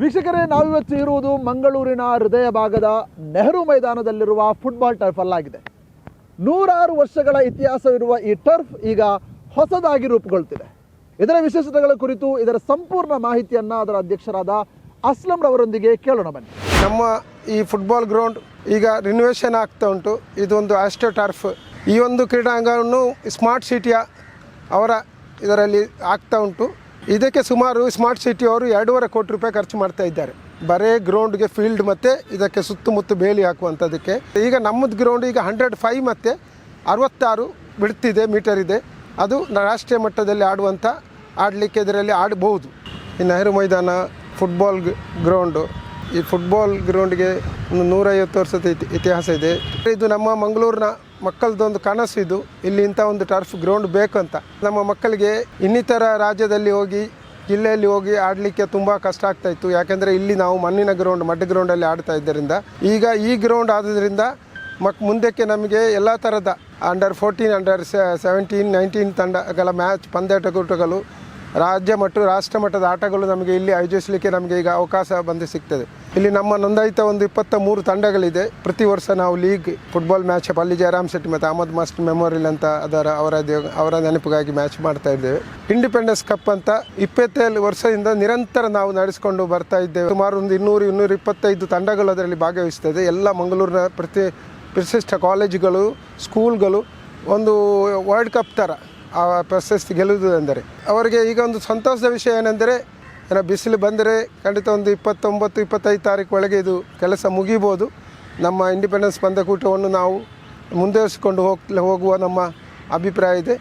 ವೀಕ್ಷಕರೇ, ನಾವಿವತ್ತು ಇರುವುದು ಮಂಗಳೂರಿನ ಹೃದಯ ಭಾಗದ ನೆಹರು ಮೈದಾನದಲ್ಲಿರುವ ಫುಟ್ಬಾಲ್ ಟರ್ಫ್ ಅಲ್ಲಾಗಿದೆ. ನೂರಾರು ವರ್ಷಗಳ ಇತಿಹಾಸವಿರುವ ಈ ಟರ್ಫ್ ಈಗ ಹೊಸದಾಗಿ ರೂಪುಗೊಳ್ತಿದೆ. ಇದರ ವಿಶೇಷತೆಗಳ ಕುರಿತು ಇದರ ಸಂಪೂರ್ಣ ಮಾಹಿತಿಯನ್ನು ಅದರ ಅಧ್ಯಕ್ಷರಾದ ಅಸ್ಲಂ ರವರೊಂದಿಗೆ ಕೇಳೋಣ ಬನ್ನಿ. ನಮ್ಮ ಈ ಫುಟ್ಬಾಲ್ ಗ್ರೌಂಡ್ ಈಗ ರಿನೋವೇಷನ್ ಆಗ್ತಾ ಉಂಟು. ಇದೊಂದು ಆಸ್ಟೋ ಟರ್ಫ್ ಈ ಒಂದು ಕ್ರೀಡಾಂಗಣವನ್ನು ಸ್ಮಾರ್ಟ್ ಸಿಟಿಯ ಅವರ ಇದರಲ್ಲಿ ಆಗ್ತಾ ಉಂಟು. ಇದಕ್ಕೆ ಸುಮಾರು ಸ್ಮಾರ್ಟ್ ಸಿಟಿ ಅವರು ಎರಡೂವರೆ ಕೋಟಿ ರೂಪಾಯಿ ಖರ್ಚು ಮಾಡ್ತಾ ಇದ್ದಾರೆ. ಬರೇ ಗ್ರೌಂಡ್ಗೆ ಫೀಲ್ಡ್ ಮತ್ತು ಇದಕ್ಕೆ ಸುತ್ತಮುತ್ತ ಬೇಲಿ ಹಾಕುವಂಥದ್ದಕ್ಕೆ ಈಗ ನಮ್ಮದು ಗ್ರೌಂಡ್ ಈಗ ಹಂಡ್ರೆಡ್ ಫೈವ್ ಮತ್ತು ಅರವತ್ತಾರು ಬಿಡ್ತಿದೆ ಮೀಟರ್ ಇದೆ. ಅದು ರಾಷ್ಟ್ರೀಯ ಮಟ್ಟದಲ್ಲಿ ಆಡುವಂಥ ಆಡಲಿಕ್ಕೆ ಇದರಲ್ಲಿ ಆಡಬಹುದು ಈ ನೆಹರು ಮೈದಾನ ಫುಟ್ಬಾಲ್ ಗ್ರೌಂಡು ಈ ಫುಟ್ಬಾಲ್ ಗ್ರೌಂಡ್ಗೆ ಒಂದು ನೂರೈವತ್ತು ವರ್ಷದ ಇತಿ ಇತಿಹಾಸ ಇದೆ. ಇದು ನಮ್ಮ ಮಂಗಳೂರಿನ ಮಕ್ಕಳದೊಂದು ಕನಸು ಇದು. ಇಲ್ಲಿ ಇಂಥ ಒಂದು ಟರ್ಫ್ ಗ್ರೌಂಡ್ ಬೇಕು ಅಂತ. ನಮ್ಮ ಮಕ್ಕಳಿಗೆ ಇನ್ನಿತರ ರಾಜ್ಯದಲ್ಲಿ ಹೋಗಿ, ಜಿಲ್ಲೆಯಲ್ಲಿ ಹೋಗಿ ಆಡಲಿಕ್ಕೆ ತುಂಬ ಕಷ್ಟ ಆಗ್ತಾ ಇತ್ತು. ಯಾಕೆಂದರೆ ಇಲ್ಲಿ ನಾವು ಮಣ್ಣಿನ ಗ್ರೌಂಡ್ ಮಡ್ ಗ್ರೌಂಡಲ್ಲಿ ಆಡ್ತಾ ಇದ್ದರಿಂದ. ಈಗ ಈ ಗ್ರೌಂಡ್ ಆದ್ದರಿಂದ ಮಕ್ ಮುಂದಕ್ಕೆ ನಮಗೆ ಎಲ್ಲ ಥರದ under fourteen under seventeen nineteen ತಂಡಗಳ ಮ್ಯಾಚ್ ಪಂದ್ಯಾಟಕೂಟಗಳು ರಾಜ್ಯ ಮತ್ತು ರಾಷ್ಟ್ರ ಮಟ್ಟದ ಆಟಗಳು ನಮಗೆ ಇಲ್ಲಿ ಆಯೋಜಿಸಲಿಕ್ಕೆ ನಮಗೆ ಈಗ ಅವಕಾಶ ಬಂದು ಸಿಗ್ತದೆ. ಇಲ್ಲಿ ನಮ್ಮ ನೋಂದಾಯಿತ ಒಂದು ಇಪ್ಪತ್ತ ಮೂರು ತಂಡಗಳಿದೆ. ಪ್ರತಿ ವರ್ಷ ನಾವು league football match Palli Jayaram Shetty ಮತ್ತು ಅಹಮದ್ ಮಾಸ್ಟರ್ ಮೆಮೋರಿಯಲ್ ಅಂತ ಅದರ ಅವರ ಅವರ ನೆನಪಿಗಾಗಿ ಮ್ಯಾಚ್ ಮಾಡ್ತಾ ಇದ್ದೇವೆ. ಇಂಡಿಪೆಂಡೆನ್ಸ್ ಕಪ್ ಅಂತ ಇಪ್ಪತ್ತೇಳು ವರ್ಷದಿಂದ ನಿರಂತರ ನಾವು ನಡೆಸಿಕೊಂಡು ಬರ್ತಾ ಇದ್ದೇವೆ. ಸುಮಾರು ಒಂದು ಇನ್ನೂರು, ಇನ್ನೂರ ಇಪ್ಪತ್ತೈದು ತಂಡಗಳು ಅದರಲ್ಲಿ ಭಾಗವಹಿಸ್ತದೆ ಎಲ್ಲ ಮಂಗಳೂರಿನ ಪ್ರತಿ ಪ್ರಶಿಷ್ಟ ಕಾಲೇಜುಗಳು, ಸ್ಕೂಲ್ಗಳು ಒಂದು ವರ್ಲ್ಡ್ ಕಪ್ ಥರ ಆ ಪ್ರಶಸ್ತಿ ಗೆಲ್ಲುವುದು ಎಂದರೆ. ಅವರಿಗೆ ಈಗ ಒಂದು ಸಂತೋಷದ ವಿಷಯ ಏನೆಂದರೆ, ಏನೋ ಬಿಸಿಲು ಬಂದರೆ ಖಂಡಿತ ಒಂದು ಇಪ್ಪತ್ತೊಂಬತ್ತು, ಇಪ್ಪತ್ತೈದು ತಾರೀಕು ಒಳಗೆ ಇದು ಕೆಲಸ ಮುಗಿಬೋದು. ನಮ್ಮ ಇಂಡಿಪೆಂಡೆನ್ಸ್ ಪಂದ್ಯಕೂಟವನ್ನು ನಾವು ಮುಂದುವರಿಸಿಕೊಂಡು ಹೋಗ್, ಹೋಗುವ ನಮ್ಮ ಅಭಿಪ್ರಾಯ ಇದೆ.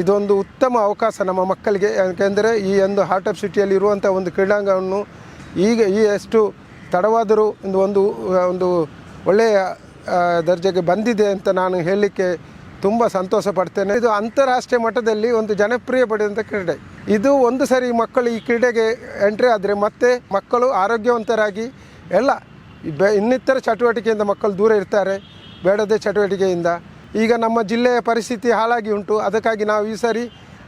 ಇದೊಂದು ಉತ್ತಮ ಅವಕಾಶ ನಮ್ಮ ಮಕ್ಕಳಿಗೆ. ಯಾಕೆಂದರೆ ಈ ಒಂದು ಹಾರ್ಟ್ ಆಫ್ ಸಿಟಿಯಲ್ಲಿ ಇರುವಂಥ ಒಂದು ಕ್ರೀಡಾಂಗಣವನ್ನು ಈಗ ಈ ಎಷ್ಟು ತಡವಾದರೂ ಒಂದು ಒಂದು ಒಳ್ಳೆಯ ದರ್ಜೆಗೆ ಬಂದಿದೆ ಅಂತ ನಾನು ಹೇಳಲಿಕ್ಕೆ ತುಂಬ ಸಂತೋಷ ಪಡ್ತೇನೆ. ಇದು ಅಂತಾರಾಷ್ಟ್ರೀಯ ಮಟ್ಟದಲ್ಲಿ ಒಂದು ಜನಪ್ರಿಯ ಪಡೆದಂಥ ಕ್ರೀಡೆ. ಇದು ಒಂದು ಸರಿ ಮಕ್ಕಳು ಈ ಕ್ರೀಡೆಗೆ ಎಂಟ್ರಿ ಆದರೆ ಮತ್ತೆ ಮಕ್ಕಳು ಆರೋಗ್ಯವಂತರಾಗಿ ಎಲ್ಲ ಇನ್ನಿತರ ಚಟುವಟಿಕೆಯಿಂದ ಮಕ್ಕಳು ದೂರ ಇರ್ತಾರೆ, ಬೇಡದೇ ಚಟುವಟಿಕೆಯಿಂದ. ಈಗ ನಮ್ಮ ಜಿಲ್ಲೆಯ ಪರಿಸ್ಥಿತಿ ಹಾಳಾಗಿ ಉಂಟು. ಅದಕ್ಕಾಗಿ ನಾವು ಈ ಸಾರಿ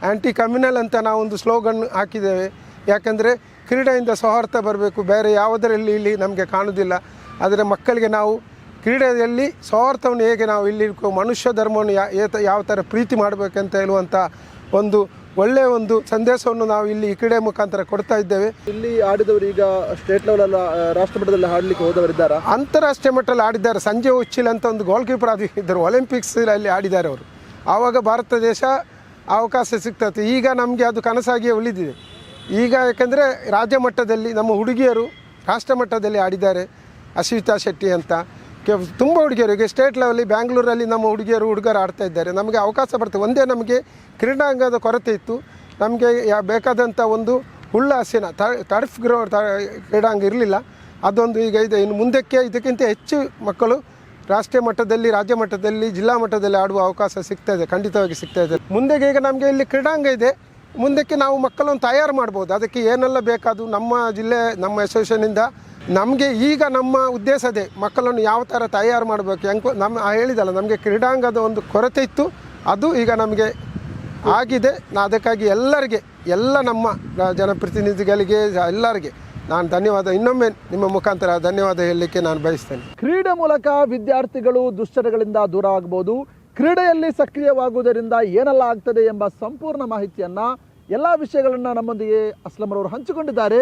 ಆ್ಯಂಟಿ ಕಮ್ಯುನಲ್ ಅಂತ ನಾವೊಂದು ಸ್ಲೋಗನ್ ಹಾಕಿದ್ದೇವೆ. ಯಾಕಂದರೆ ಕ್ರೀಡೆಯಿಂದ ಸೌಹಾರ್ದ ಬರಬೇಕು. ಬೇರೆ ಯಾವುದರಲ್ಲಿ ಇಲ್ಲಿ ನಮಗೆ ಕಾಣುವುದಿಲ್ಲ ಆದರೆ ಮಕ್ಕಳಿಗೆ ನಾವು ಕ್ರೀಡೆಯಲ್ಲಿ ಸ್ವಾರ್ಥವನ್ನು ಹೇಗೆ ನಾವು ಇಲ್ಲಿ ಮನುಷ್ಯ ಧರ್ಮವನ್ನು ಯಾವ ಥರ ಪ್ರೀತಿ ಮಾಡಬೇಕಂತ ಹೇಳುವಂಥ ಒಂದು ಒಳ್ಳೆಯ ಒಂದು ಸಂದೇಶವನ್ನು ನಾವು ಇಲ್ಲಿ ಈ ಕ್ರೀಡೆ ಮುಖಾಂತರ ಕೊಡ್ತಾ ಇದ್ದೇವೆ. ಇಲ್ಲಿ ಆಡಿದವರು ಈಗ ಸ್ಟೇಟ್ ಲೆವೆಲ್ ಅಲ್ಲ ರಾಷ್ಟ್ರ ಮಟ್ಟದಲ್ಲಿ ಆಡ್ಲಿಕ್ಕೆ ಹೋದವರಿದ್ದಾರೆ? ಅಂತಾರಾಷ್ಟ್ರೀಯ ಮಟ್ಟದಲ್ಲಿ ಆಡಿದ್ದಾರೆ. ಸಂಜಯ್ ಉಚ್ಚಿಲ್ ಅಂತ ಒಂದು ಗೋಲ್ ಕೀಪರ್ ಆಗಿ ಇದ್ದರು ಒಲಿಂಪಿಕ್ಸ್ ಅಲ್ಲಿ ಆಡಿದ್ದಾರೆ ಅವರು. ಆವಾಗ ಭಾರತ ದೇಶ ಅವಕಾಶ ಸಿಗ್ತದೆ. ಈಗ ನಮಗೆ ಅದು ಕನಸಾಗಿಯೇ ಉಳಿದಿದೆ. ಈಗ ಯಾಕೆಂದರೆ ರಾಜ್ಯ ಮಟ್ಟದಲ್ಲಿ ನಮ್ಮ ಹುಡುಗಿಯರು ರಾಷ್ಟ್ರ ಮಟ್ಟದಲ್ಲಿ ಆಡಿದ್ದಾರೆ. ಅಶ್ವಿತಾ ಶೆಟ್ಟಿ ಅಂತ. ತುಂಬ ಹುಡುಗಿಯರು, ಈಗ ಸ್ಟೇಟ್ ಲೆವೆಲ್ಲಿ ಬ್ಯಾಂಗ್ಳೂರಲ್ಲಿ ನಮ್ಮ ಹುಡುಗಿಯರು, ಹುಡುಗರು ಆಡ್ತಾ ಇದ್ದಾರೆ. ನಮಗೆ ಅವಕಾಶ ಬರ್ತದೆ ಒಂದೇ ನಮಗೆ ಕ್ರೀಡಾಂಗದ ಕೊರತೆ ಇತ್ತು. ನಮಗೆ ಯಾ ಬೇಕಾದಂಥ ಒಂದು ಹುಲ್ಲಾಸಿನ ಟರ್ಫ್ ತ ಕ್ರೀಡಾಂಗ ಇರಲಿಲ್ಲ. ಅದೊಂದು ಈಗ ಇದೆ. ಇನ್ನು ಮುಂದಕ್ಕೆ ಇದಕ್ಕಿಂತ ಹೆಚ್ಚು ಮಕ್ಕಳು ರಾಷ್ಟ್ರೀಯ ಮಟ್ಟದಲ್ಲಿ, ರಾಜ್ಯ ಮಟ್ಟದಲ್ಲಿ, ಜಿಲ್ಲಾ ಮಟ್ಟದಲ್ಲಿ ಆಡುವ ಅವಕಾಶ ಸಿಗ್ತಾ ಇದೆ, ಖಂಡಿತವಾಗಿ ಸಿಗ್ತಾ ಇದೆ. ಮುಂದೆಗೆ ಈಗ ನಮಗೆ ಇಲ್ಲಿ ಕ್ರೀಡಾಂಗ ಇದೆ. ಮುಂದಕ್ಕೆ ನಾವು ಮಕ್ಕಳನ್ನು ತಯಾರು ಮಾಡ್ಬೋದು. ಅದಕ್ಕೆ ಏನೆಲ್ಲ ಬೇಕಾದು ನಮ್ಮ ಜಿಲ್ಲೆ, ನಮ್ಮ ಅಸೋಸಿಯೇಷನಿಂದ ನಮಗೆ ಈಗ ನಮ್ಮ ಉದ್ದೇಶದೆ ಮಕ್ಕಳನ್ನು ಯಾವ ಥರ ತಯಾರು ಮಾಡಬೇಕು, ಹೆಂಗೆ ನಮ್ಮ ಹೇಳಿದಲ್ಲ, ನಮಗೆ ಕ್ರೀಡಾಂಗದ ಒಂದು ಕೊರತೆ ಇತ್ತು, ಅದು ಈಗ ನಮಗೆ ಆಗಿದೆ. ನಾ ಅದಕ್ಕಾಗಿ ಎಲ್ಲರಿಗೆ, ಎಲ್ಲ ನಮ್ಮ ಜನಪ್ರತಿನಿಧಿಗಳಿಗೆ ಎಲ್ಲರಿಗೆ ನಾನು ಧನ್ಯವಾದ. ಇನ್ನೊಮ್ಮೆ ನಿಮ್ಮ ಮುಖಾಂತರ ಧನ್ಯವಾದ ಹೇಳಲಿಕ್ಕೆ ನಾನು ಬಯಸ್ತೇನೆ. ಕ್ರೀಡೆ ಮೂಲಕ ವಿದ್ಯಾರ್ಥಿಗಳು ದುಶ್ಚಟಗಳಿಂದ ದೂರ ಆಗ್ಬೋದು. ಕ್ರೀಡೆಯಲ್ಲಿ ಸಕ್ರಿಯವಾಗುವುದರಿಂದ ಏನೆಲ್ಲ ಆಗ್ತದೆ ಎಂಬ ಸಂಪೂರ್ಣ ಮಾಹಿತಿಯನ್ನು, ಎಲ್ಲ ವಿಷಯಗಳನ್ನು ನಮ್ಮೊಂದಿಗೆ ಅಸ್ಲಮರವರು ಹಂಚಿಕೊಂಡಿದ್ದಾರೆ.